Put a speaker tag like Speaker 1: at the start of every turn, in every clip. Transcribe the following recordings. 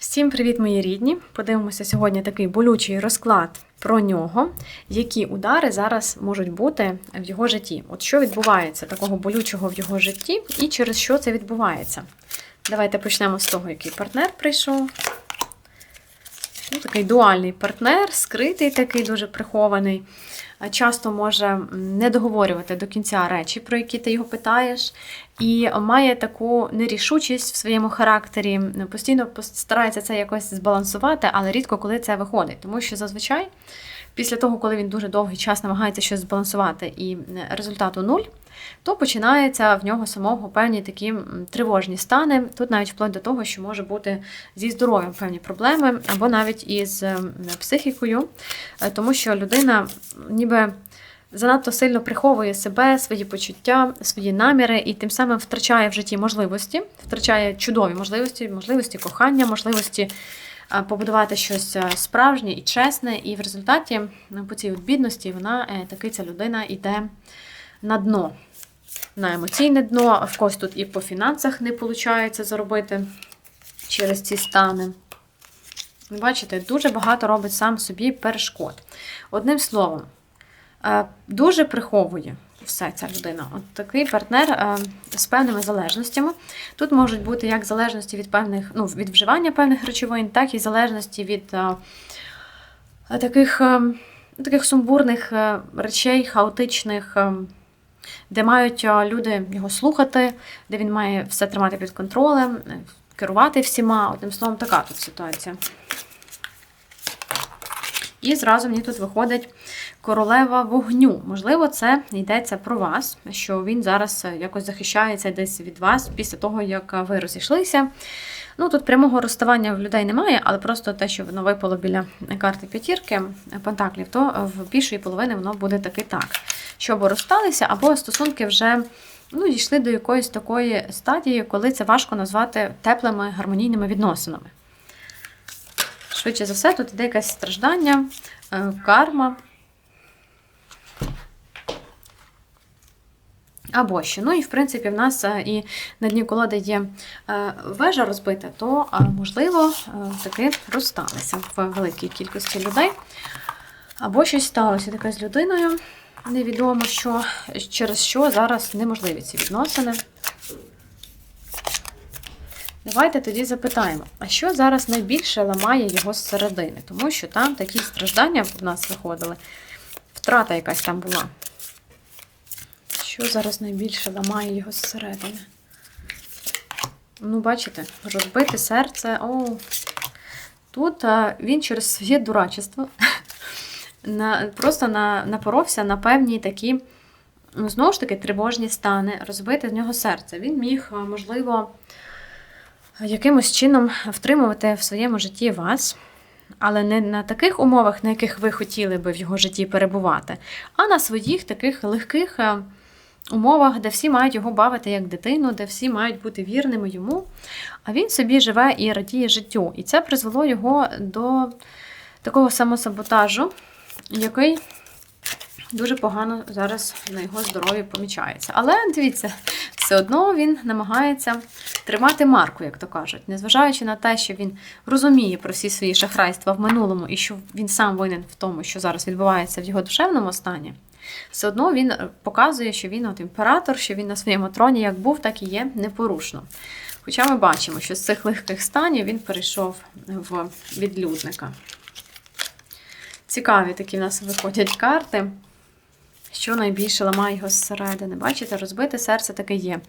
Speaker 1: Всім привіт, мої рідні! Подивимося сьогодні такий болючий розклад про нього, які удари зараз можуть бути в його житті. От що відбувається такого болючого в його житті і через що це відбувається. Давайте почнемо з того, який партнер прийшов. Ну, Такий дуальний партнер, скритий, такий дуже прихований. Часто може не договорювати до кінця речі, про які ти його питаєш, і має таку нерішучість в своєму характері. Постійно старається це якось збалансувати, але рідко коли це виходить. Тому що зазвичай, після того, коли він дуже довгий час намагається щось збалансувати і результату нуль, то починається в нього самого певні такі тривожні стани. Тут навіть вплоть до того, що може бути зі здоров'ям певні проблеми, або навіть із психікою, Е, тому що людина ніби занадто сильно приховує себе, свої почуття, свої наміри, і тим самим втрачає в житті можливості, втрачає чудові можливості, можливості кохання, можливості побудувати щось е, справжнє і чесне. І в результаті ну, по цій бідності вона е, таки ця людина йде на дно. На емоційне дно, в когось тут і по фінансах не виходить заробити через ці стани. Бачите, дуже багато робить сам собі перешкод. Одним словом, е, дуже приховує все ця людина. От такий партнер е, з певними залежностями. Тут можуть бути як залежності від певних, ну, від вживання певних речовин, так і залежності від е, таких, е, таких сумбурних речей, хаотичних. Де мають люди його слухати, де він має все тримати під контролем, керувати всіма. Одним словом, така тут ситуація. І зразу мені тут виходить королева вогню. Можливо, це йдеться про вас, що він зараз е, якось захищається десь від вас після того, як е, ви розійшлися. Ну, тут прямого розставання в людей немає, але просто те, що воно випало біля карти п'ятірки пентаклів, то в більшої половини воно буде таки так. Що або розсталися, або стосунки вже ну, дійшли до якоїсь такої стадії, коли це важко назвати теплими гармонійними відносинами. Швидше за все, тут іде якесь страждання, е, карма. Або що. Ну і в принципі, в нас е, і на дні колоди є е, вежа розбита, то можливо таки розсталися в великій кількості людей. Або щось сталося таке з людиною. Невідомо, що, через що зараз неможливі ці відносини. Давайте тоді запитаємо, а що зараз найбільше ламає його зсередини? Тому що там такі страждання в нас виходили, втрата якась там була. Що зараз найбільше ламає його зсередини? Ну, бачите, розбите серце. О, тут а, він через своє дурачество на, просто на, напоровся на певні такі, ну, знову ж таки, тривожні стани, розбите в нього серце. Він міг, можливо, якимось чином втримувати в своєму житті вас, але не на таких умовах, на яких ви хотіли би в його житті перебувати, а на своїх таких легких е, умовах, де всі мають його бавити як дитину, де всі мають бути вірними йому. А він собі живе і радіє життю. І це призвело його до такого самосаботажу, який дуже погано зараз на його здоров'ї помічається. Але дивіться, все одно він намагається тримати марку, як то кажуть, незважаючи на те, що він розуміє про всі свої шахрайства в минулому і що він сам винен в тому, що зараз відбувається в його душевному стані. Все одно він е, показує, що він от імператор, що він на своєму троні як був, так і є непорушно. Хоча ми бачимо, що з цих легких станів він перейшов в відлюдника. Цікаві такі в нас виходять карти. Що найбільше ламає його зсередини. Бачите, розбите серце таке є.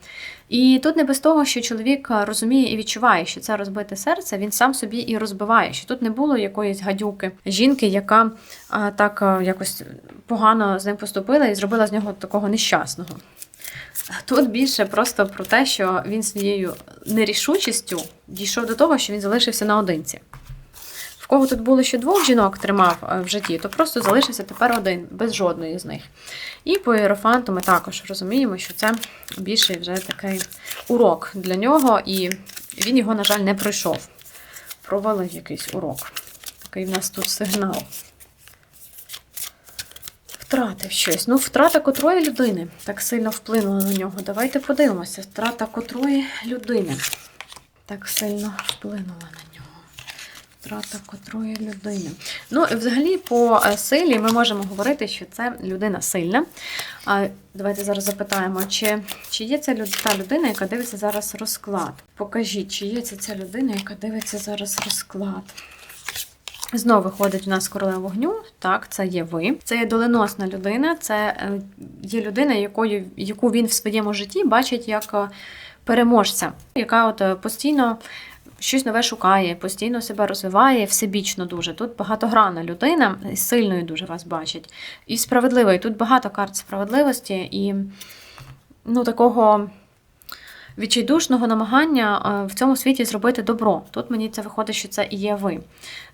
Speaker 1: І тут не без того, що чоловік розуміє і відчуває, що це розбите серце, він сам собі і розбиває. Що тут не було якоїсь гадюки жінки, яка а, так якось погано з ним поступила і зробила з нього такого нещасного. Тут більше просто про те, що він своєю нерішучістю дійшов до того, що він залишився наодинці. Кого тут було ще двох жінок тримав е, в житті, то просто залишився тепер один, без жодної з них. І по іерофанту ми також розуміємо, що це більше вже такий урок для нього, і він його, на жаль, не пройшов. Провалив якийсь урок. Такий в нас тут сигнал. Втратив щось. Ну, втрата котрої людини так сильно вплинула на нього. Давайте подивимося. Втрата котрої людини так сильно вплинула на нього. Втрата котрої людини. Ну, і взагалі, по е, силі ми можемо говорити, що це людина сильна. А, Давайте зараз запитаємо, чи, чи є люд- та людина, яка дивиться зараз розклад. Покажіть, чи є це ця людина, яка дивиться зараз розклад. Знову виходить у нас королева вогню. Так, це є ви. Це є доленосна людина, це е, є людина, якою, яку він в своєму житті бачить як е, переможця, яка от постійно щось нове шукає, постійно себе розвиває всебічно дуже. Тут багатогранна людина, сильною дуже вас бачить. І справедливою. Тут багато карт справедливості і ну, такого відчайдушного намагання е, в цьому світі зробити добро. Тут мені це виходить, що це і є ви.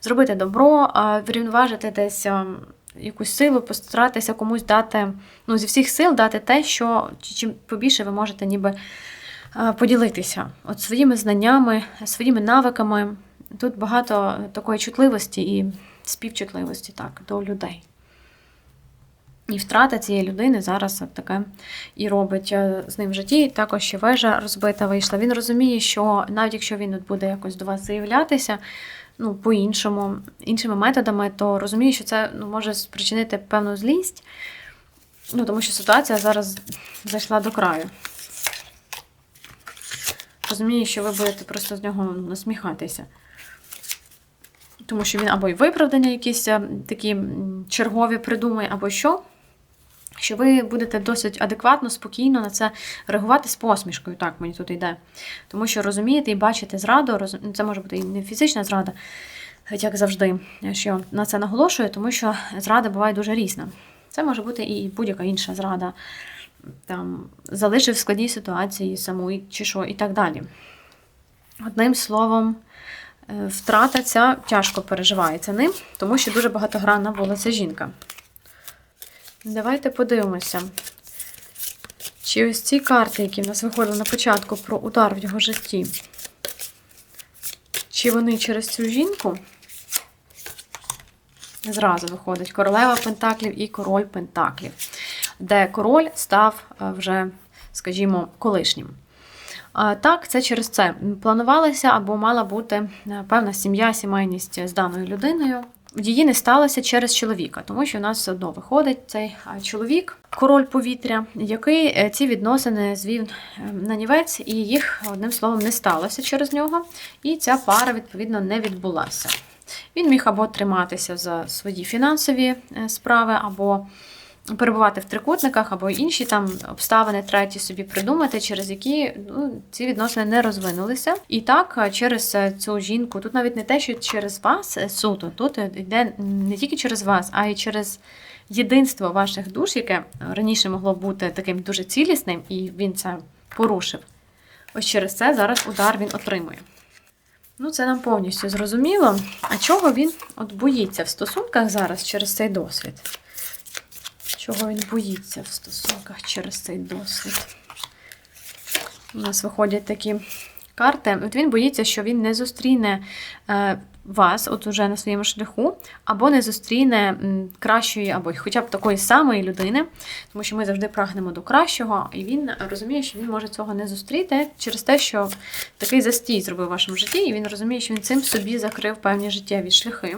Speaker 1: Зробити добро, врівноважити десь е, якусь силу, постаратися комусь дати, ну, зі всіх сил дати те, що чим побільше ви можете ніби поділитися от своїми знаннями, своїми навиками. Тут багато такої чутливості і співчутливості так, до людей. І втрата цієї людини зараз от таке і робить е, з ним в житті. Також ще вежа розбита вийшла. Він розуміє, що навіть якщо він от буде якось до вас заявлятися, ну, по-іншому, іншими методами, то розуміє, що це ну, може спричинити певну злість, ну, тому що ситуація зараз зайшла до краю. Розуміє, що ви будете просто з нього ну, насміхатися. Тому що він або й виправдання якісь е, такі чергові придумає, або що. Що ви будете досить адекватно, спокійно на це реагувати з посмішкою, так мені тут йде. Тому що розумієте і бачите зраду, роз- це може бути і не фізична зрада, як завжди, що на це наголошую, тому що зрада буває дуже різна. Це може бути і будь-яка інша зрада, там, залишив в складній ситуації саму, чи що, і так далі. Одним словом, е, втрата ця тяжко переживається ним, тому що дуже багатогранна була ця жінка. Давайте подивимося. Чи ось ці карти, які в нас виходили на початку про удар в його житті, чи вони через цю жінку зразу виходить королева Пентаклів і король Пентаклів, де король став е, вже, скажімо, колишнім. Так, це через це планувалася або мала бути е, певна сім'я, сімейність з даною людиною. Її не сталося через чоловіка, тому що у нас все одно виходить цей чоловік, король повітря, який е, ці відносини звів на нівець, і їх одним словом не сталося через нього. І ця пара, відповідно, не відбулася. Він міг або триматися за свої фінансові справи, або перебувати в трикутниках, або інші там обставини треті собі придумати, через які ну, ці відносини не розвинулися. І так, е, через е, цю жінку, тут навіть не те, що через вас е, суто, тут йде не тільки через вас, а й через єдинство ваших душ, яке раніше могло бути таким дуже цілісним, і він це порушив. Ось через це зараз удар він отримує. Ну, це нам повністю зрозуміло. А чого він от боїться в стосунках зараз через цей досвід? Чого він боїться в стосунках через цей досвід? У нас виходять такі карти. От він боїться, що він не зустріне е, вас, от уже на своєму шляху, або не зустріне кращої, або хоча б такої самої людини, тому що ми завжди прагнемо до кращого, і він розуміє, що він може цього не зустріти через те, що такий застій зробив в вашому житті, і він розуміє, що він цим собі закрив певні життєві шляхи.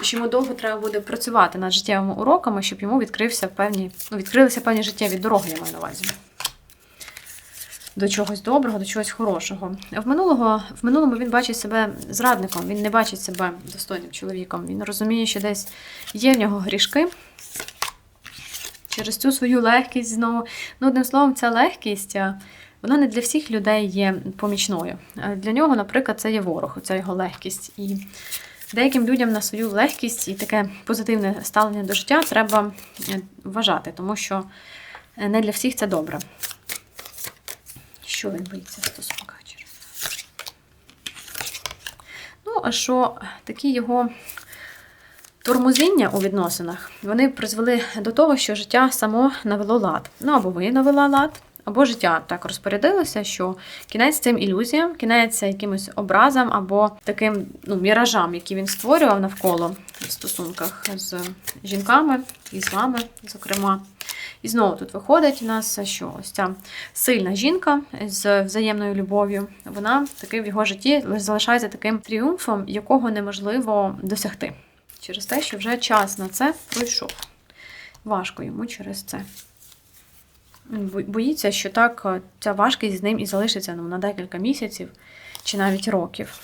Speaker 1: Що йому довго треба буде працювати над життєвими уроками, щоб йому відкрився певні, ну, відкрилися певні життєві дороги, я маю на увазі. До чогось доброго, до чогось хорошого. В минулого, в минулому він бачить себе зрадником, він не бачить себе достойним чоловіком. Він розуміє, що десь є в нього грішки. Через цю свою легкість знову. Ну, одним словом, ця легкість, вона не для всіх людей є помічною. Для нього, наприклад, це є ворог, це його легкість. І деяким людям на свою легкість і таке позитивне ставлення до життя треба е, вважати, тому що е, не для всіх це добре. Що він боїться через? Ну, а що такі його тормозіння у відносинах, вони призвели до того, що життя само навело лад. Ну, або ви навела лад, або життя так розпорядилося, що кінець цим ілюзіям, кінець якимось образам або таким ну, міражам, які він створював навколо в стосунках з жінками і з вами, зокрема. І знову тут виходить у нас, що ось ця сильна жінка з взаємною любов'ю, вона таки в його житті залишається таким тріумфом, якого неможливо досягти. Через те, що вже час на це пройшов. Важко йому через це. Бо- Боїться, що так е, ця важкість з ним і залишиться ну, на декілька місяців чи навіть років.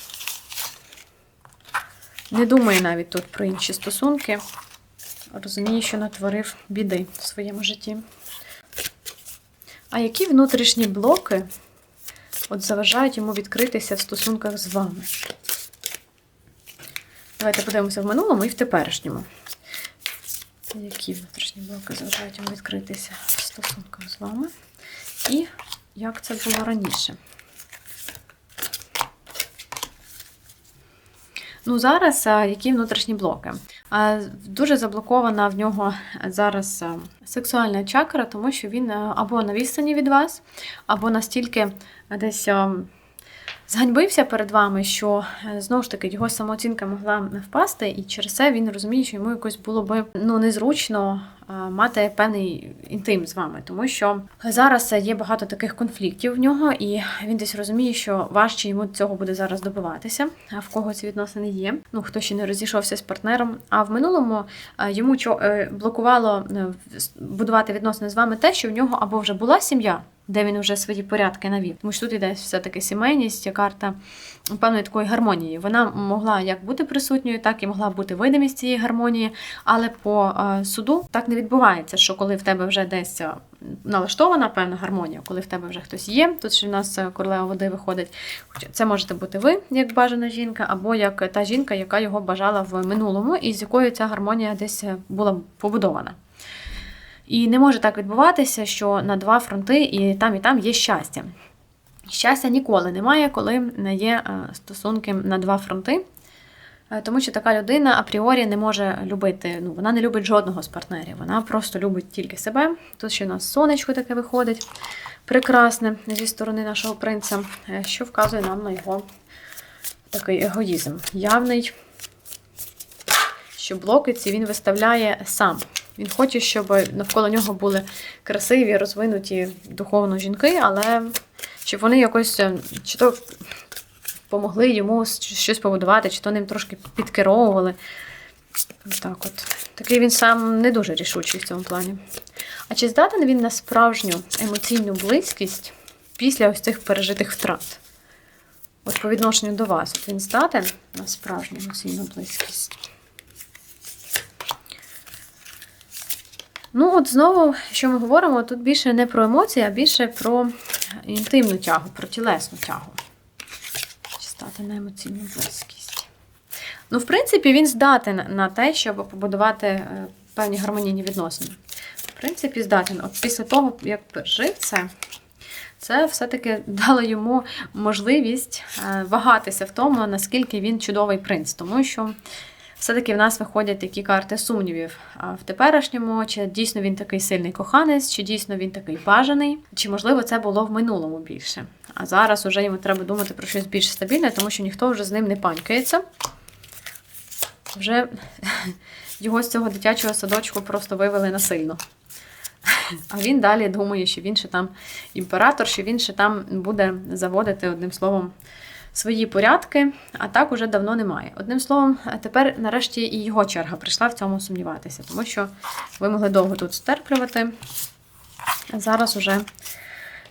Speaker 1: Не думає навіть тут про інші стосунки. Розуміє, що натворив біди в своєму житті. А які внутрішні блоки от заважають йому відкритися в стосунках з вами? Давайте подивимося в минулому і в теперішньому. Які внутрішні блоки заважають йому відкритися стосунках з вами? І як це було раніше? Ну, зараз які внутрішні блоки? Дуже заблокована в нього зараз сексуальна чакра, тому що він або на відстані від вас, або настільки десь зганьбився перед вами, що е, знову ж таки його самооцінка могла впасти, і через це він розуміє, що йому якось було би ну, незручно мати певний інтим з вами, тому що зараз є багато таких конфліктів в нього, і він десь розуміє, що важче йому цього буде зараз добиватися. В кого ці відносини є? Ну хто ще не розійшовся з партнером. А в минулому йому е, блокувало е, будувати відносини з вами те, що в нього або вже була сім'я. Де він вже свої порядки навів. Тому що тут іде все-таки сімейність, карта певної такої гармонії. Вона могла як бути присутньою, так і могла бути видимість цієї гармонії, але по е, суду так не відбувається, що коли в тебе вже десь е, налаштована певна гармонія, коли в тебе вже хтось є, тут ще в нас е, королева води виходить. Це можете бути ви, як бажана жінка, або як та жінка, яка його бажала в минулому, і з якою ця гармонія десь е, була побудована. І не може так відбуватися, що на два фронти і там, і там є щастя. Щастя ніколи немає, коли є стосунки на два фронти. Е, Тому що така людина апріорі не може любити, ну вона не любить жодного з партнерів, вона просто любить тільки себе. Тут ще у нас сонечко таке виходить, прекрасне зі сторони нашого принца, е, що вказує нам на його такий егоїзм. Явний, що блоки ці він виставляє сам. Він хоче, щоб навколо нього були красиві, розвинуті духовно жінки, але щоб вони якось е, чи то помогли йому щось побудувати, чи то ним трошки підкеровували. Так от. Такий він сам не дуже рішучий в цьому плані. А чи здатен він на справжню емоційну близькість після ось цих пережитих втрат? От по відношенню до вас, от він здатен на справжню емоційну близькість? Ну, от знову, що ми говоримо, тут більше не про емоції, а більше про інтимну тягу, про тілесну тягу. Стати на емоційну близькість. Ну, в принципі, він здатен на те, щоб побудувати е, певні гармонійні відносини. В принципі, здатен. От після того, як пережив це, це все-таки дало йому можливість е, вагатися в тому, наскільки він чудовий принц. Тому що все-таки в нас виходять такі карти сумнівів а в теперішньому, чи дійсно він такий сильний коханець, чи дійсно він такий бажаний, чи можливо це було в минулому більше. А зараз уже йому треба думати про щось більш стабільне, тому що ніхто вже з ним не панькається. Вже його з цього дитячого садочку просто вивели насильно. А він далі думає, що він ще там імператор, що він ще там буде заводити одним словом свої порядки, а так уже давно немає. Одним словом, тепер нарешті і його черга прийшла в цьому сумніватися, тому що ви могли довго тут стерплювати. А зараз уже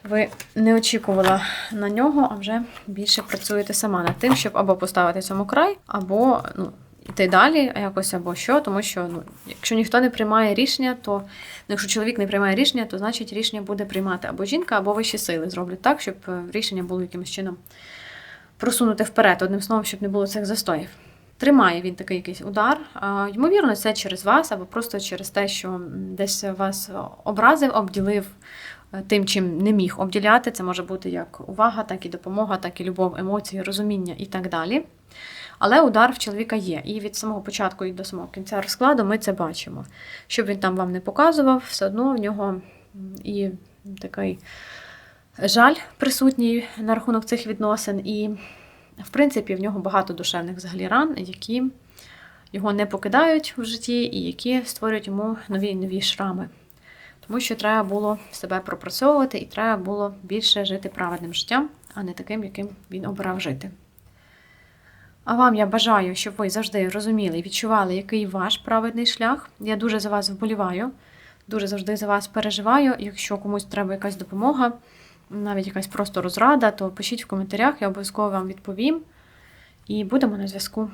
Speaker 1: ви не очікували на нього, а вже більше працюєте сама над тим, щоб або поставити цьому край, або ну, йти далі, якось або що, тому що ну, якщо ніхто не приймає рішення, то ну, якщо чоловік не приймає рішення, то значить рішення буде приймати або жінка, або вищі сили зроблять так, щоб е, рішення було якимось чином просунути вперед, одним словом, щоб не було цих застоїв. Тримає він такий якийсь удар. Ймовірно, це через вас, або просто через те, що десь вас образив, обділив тим, чим не міг обділяти. Це може бути як увага, так і допомога, так і любов, емоції, розуміння і так далі. Але удар в чоловіка є. І від самого початку і до самого кінця розкладу ми це бачимо. Щоб він там вам не показував, все одно в нього і такий жаль присутній на рахунок цих відносин. І, в принципі, в нього багато душевних взагалі ран, які його не покидають в житті і які створюють йому нові і нові шрами. Тому що треба було себе пропрацьовувати і треба було більше жити праведним життям, а не таким, яким він обрав жити. А вам я бажаю, щоб ви завжди розуміли і відчували, який ваш праведний шлях. Я дуже за вас вболіваю, дуже завжди за вас переживаю. Якщо комусь треба якась допомога, навіть якась просто розрада, то пишіть в коментарях, я обов'язково вам відповім. І будемо на зв'язку.